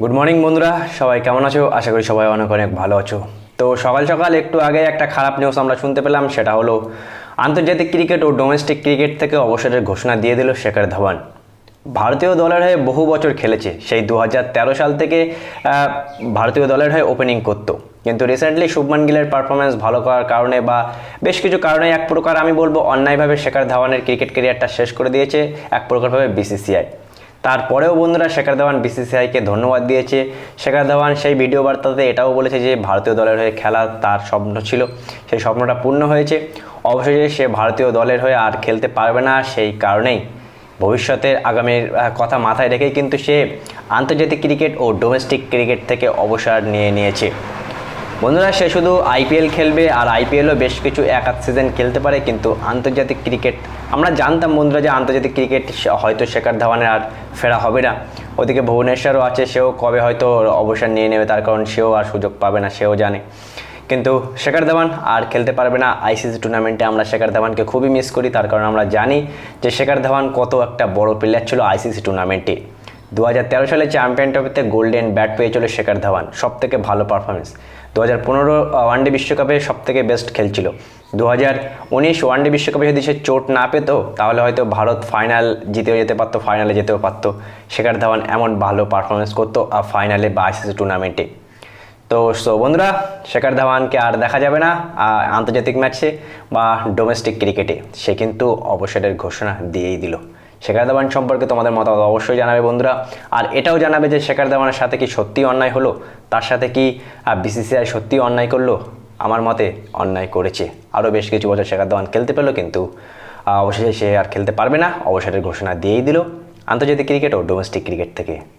Good morning বন্ধুরা। সবাই কেমন আছো? আশা করি সবাই অনেক অনেক ভালো আছো। তো সকাল সকাল একটু আগে একটা খারাপ নিউজ আমরা শুনতে পেলাম, সেটা হলো আন্তর্জাতিক ক্রিকেট ও ডোমেস্টিক ক্রিকেট থেকে অবসরের ঘোষণা দিয়ে দিল শেখর ধাওয়ান। ভারতীয় দলের হয়ে বহু বছর খেলেছে। সেই দু হাজার তেরো সাল থেকে ভারতীয় দলের হয়ে ওপেনিং করতো। কিন্তু রিসেন্টলি শুভমান গিলের পারফরমেন্স ভালো করার কারণে বা বেশ কিছু কারণে এক প্রকার আমি বলব, অন্যায়ভাবে শেখর ধাওয়ানের ক্রিকেট ক্যারিয়ারটা শেষ করে দিয়েছে, এক প্রকারভাবে বিসিসিআই তারপরেও বন্ধুরা শেখর ধাওয়ান বিসিসিআইকে ধন্যবাদ দিয়েছে। শেখর ধাওয়ান সেই ভিডিও বার্তাতে এটাও বলেছে যে, ভারতীয় দলের হয়ে খেলা তার স্বপ্ন ছিল, সেই স্বপ্নটা পূর্ণ হয়েছে। অবশেষে সে ভারতীয় দলের হয়ে আর খেলতে পারবে না সেই কারণেই। ভবিষ্যতের আগামীর কথা মাথায় রেখেই কিন্তু সে আন্তর্জাতিক ক্রিকেট ও ডোমেস্টিক ক্রিকেট থেকে অবসর নিয়ে নিয়েছে। বন্ধুরা, সে শুধু আইপিএল খেলবে আর আইপিএলও বেশ কিছু এক আধ সিজন খেলতে পারে, কিন্তু আন্তর্জাতিক ক্রিকেট, আমরা জানতাম বন্ধুরা যে আন্তর্জাতিক ক্রিকেট হয়তো শেখার ধাওয়ানের আর ফেরা হবে না। ওদিকে ভুবনেশ্বরও আছে, সেও কবে হয়তো অবসর নিয়ে নেবে, তার কারণ সেও আর সুযোগ পাবে না, সেও জানে। কিন্তু শেখার ধাওয়ান আর খেলতে পারবে না। আইসিসি টুর্নামেন্টে আমরা শেখার ধাওয়ানকে খুবই মিস করি, তার কারণ আমরা জানি যে শেখার ধাওয়ান কত একটা বড় প্লেয়ার ছিল আইসিসি টুর্নামেন্টে দু হাজার তেরো সালে চ্যাম্পিয়ন ট্রফিতে গোল্ডেন ব্যাট পেয়েছিল শেখর ধাওয়ান সব থেকে ভালো পারফরমেন্স দু হাজার পনেরো ওয়ানডে বিশ্বকাপে সব থেকে বেস্ট খেলছিল। দু হাজার উনিশ, ওয়ানডে বিশ্বকাপে যদি সে চোট না পেতো, তাহলে হয়তো ভারত ফাইনাল জিতেও যেতে পারতো ফাইনালে যেতেও পারতো। শেখর ধাওয়ান এমন ভালো পারফরমেন্স করতো আর ফাইনালে বা আইসিসি টুর্নামেন্টে তো সো বন্ধুরা, শেখর ধাওয়ানকে আর দেখা যাবে না আন্তর্জাতিক ম্যাচে বা ডোমেস্টিক ক্রিকেটে সে কিন্তু অবসরের ঘোষণা দিয়েই দিল। শেখর ধাবান সম্পর্কে তোমাদের মতামত অবশ্যই জানাবে বন্ধুরা। আর এটাও জানাবে যে শেখার ধাবানের সাথে কি সত্যি অন্যায় হলো? তার সাথে কি বিসিসিআই সত্যি অন্যায় করল? আমার মতে অন্যায় করেছে। আরও বেশ কিছু বছর শেখার ধাবান খেলতে পেল কিন্তু অবশেষে সে আর খেলতে পারবে না। অবসরের ঘোষণা দিয়েই দিল। আন্তর্জাতিক ক্রিকেট ও ডোমেস্টিক ক্রিকেট থেকে।